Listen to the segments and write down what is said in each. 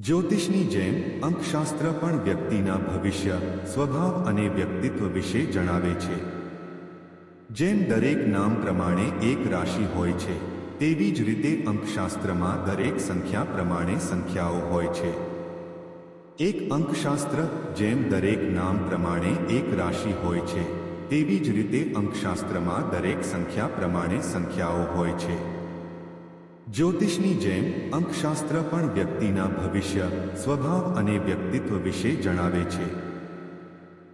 જ્યોતિષની જેમ અંકશાસ્ત્ર પણ વ્યક્તિના ભવિષ્ય, સ્વભાવ અને વ્યક્તિત્વ વિશે જણાવે છે. જેમ દરેક નામ પ્રમાણે એક રાશિ હોય છે, તેવી જ રીતે અંકશાસ્ત્રમાં દરેક સંખ્યા પ્રમાણે સંખ્યાઓ હોય છે. એક અંકશાસ્ત્ર જેમ દરેક નામ પ્રમાણે એક રાશિ હોય છે, તેવી જ રીતે અંકશાસ્ત્રમાં દરેક સંખ્યા પ્રમાણે સંખ્યાઓ હોય છે. જ્યોતિષની જેમ અંકશાસ્ત્ર પણ વ્યક્તિના ભવિષ્ય, સ્વભાવ અને વ્યક્તિત્વ વિશે જણાવે છે.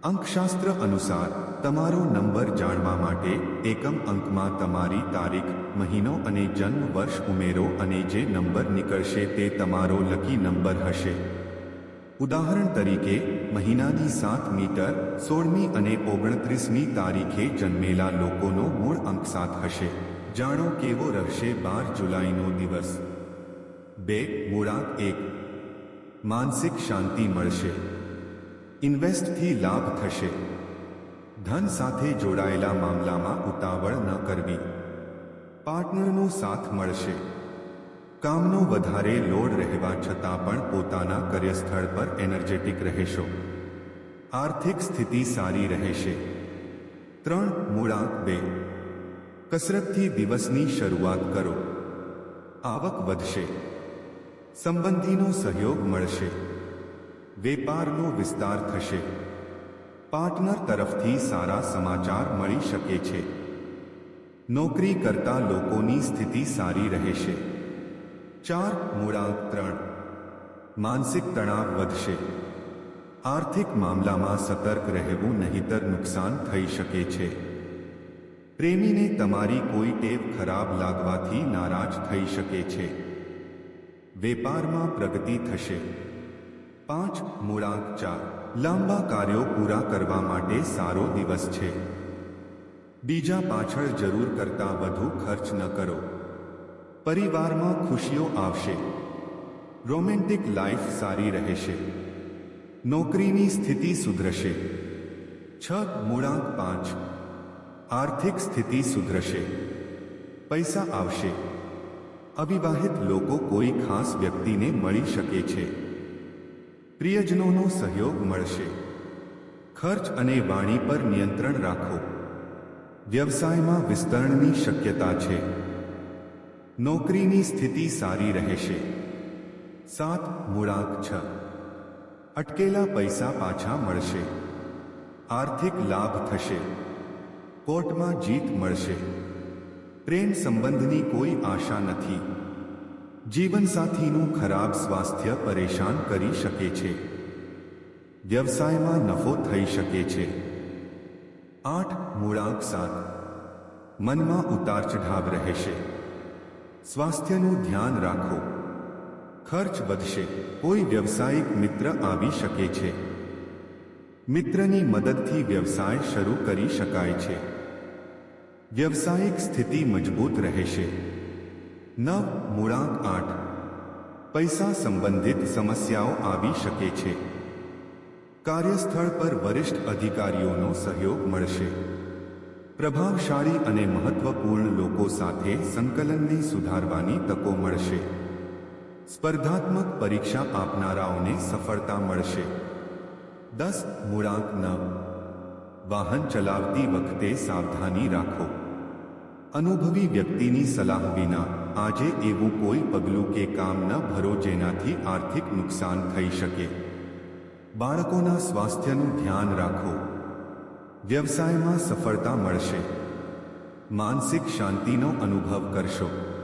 અંકશાસ્ત્ર અનુસાર, તમારો નંબર જાણવા માટે એકમ અંકમાં તમારી તારીખ, મહિનો અને જન્મ વર્ષ ઉમેરો અને જે નંબર નીકળશે તે તમારો લકી નંબર હશે. ઉદાહરણ તરીકે, મહિનાની સાત મીટર, સોળમી અને ઓગણત્રીસમી તારીખે જન્મેલા લોકોનો મૂળ અંક સાત હશે. જાણો કેવો રહેશે બાર જુલાઈનો દિવસ? બે મૂળાંક એક. માનસિક શાંતિ મળશે. ઇન્વેસ્ટથી લાભ થશે. ધન સાથે જોડાયેલા મામલામાં ઉતાવળ ન કરવી. પાર્ટનરનો સાથ મળશે. કામનો વધારે લોડ રહેવા છતાં પણ પોતાના કાર્યસ્થળ પર એનર્જેટિક રહેશો. આર્થિક સ્થિતિ સારી રહેશે. ત્રણ મૂળાંક બે. કસરતથી દિવસની શરૂઆત કરો. આવક વધશે. સંબંધીનો સહયોગ મળશે. વેપારનો વિસ્તાર થશે. પાર્ટનર તરફથી સારા સમાચાર મળી શકે છે. નોકરી કરતા લોકોની સ્થિતિ સારી રહેશે. ચાર, મૂળાંક ત્રણ. માનસિક તણાવ વધશે. આર્થિક મામલામાં સતર્ક રહેવું નહીતર નુકસાન થઈ શકે છે. પ્રેમીને તમારી કોઈ ટેવ ખરાબ લાગવાથી નારાજ થઈ શકે છે. વેપારમાં પ્રગતિ થશે. પાંચ, મૂળાંક ચાર. લાંબા કાર્યો પૂરા કરવા માટે સારો દિવસ છે. બીજા પાછળ જરૂર કરતાં વધુ ખર્ચ ન કરો. પરિવારમાં ખુશીઓ આવશે. રોમેન્ટિક લાઈફ સારી રહેશે. નોકરીની સ્થિતિ સુધરશે. છ, મૂળાંક પાંચ. આર્થિક સ્થિતિ સુધરશે. પૈસા આવશે. અવિવાહિત લોકો કોઈ ખાસ વ્યક્તિને મળી શકે છે. પ્રિયજનોનો સહયોગ મળશે. ખર્ચ અને વાણી પર નિયંત્રણ રાખો. વ્યવસાયમાં વિસ્તરણની શક્યતા છે. નોકરીની સ્થિતિ સારી રહેશે. સાત મૂળાંક છ. અટકેલા પૈસા પાછા મળશે. આર્થિક લાભ થશે. કોર્ટમાં જીત મળશે. પ્રેમ સંબંધની કોઈ આશા નથી. જીવનસાથીનું ખરાબ સ્વાસ્થ્ય પરેશાન કરી શકે છે. વ્યવસાયમાં નફો થઈ શકે છે. આઠ મૂળાંક સાત. મનમાં ઉતાર ચઢાવ રહેશે. સ્વાસ્થ્યનું ધ્યાન રાખો. ખર્ચ વધશે. કોઈ વ્યવસાયિક મિત્ર આવી શકે છે. મિત્રની મદદથી વ્યવસાય શરૂ કરી શકાય છે. વ્યવસાયિક સ્થિતિ મજબૂત રહેશે નવ મૂળાંક આઠ. પૈસા સંબંધિત સમસ્યાઓ આવી શકે છે. કાર્યસ્થળ પર વરિષ્ઠ અધિકારીઓનો સહયોગ મળશે. પ્રભાવશાળી અને મહત્વપૂર્ણ લોકો સાથે સંકલનને સુધારવાની તકો મળશે. સ્પર્ધાત્મક પરીક્ષા આપનારાઓને સફળતા મળશે. દસ મૂળાંક નવ. વાહન ચલાવતી વખતે સાવધાની રાખો. અનુભવી વ્યક્તિની સલાહ વિના આજે એવું કોઈ પગલું કે કામ ન ભરો જેનાથી આર્થિક નુકસાન થઈ શકે. બાળકોના સ્વાસ્થ્યનું ધ્યાન રાખો. વ્યવસાયમાં સફળતા મળશે. માનસિક શાંતિનો અનુભવ કરશો.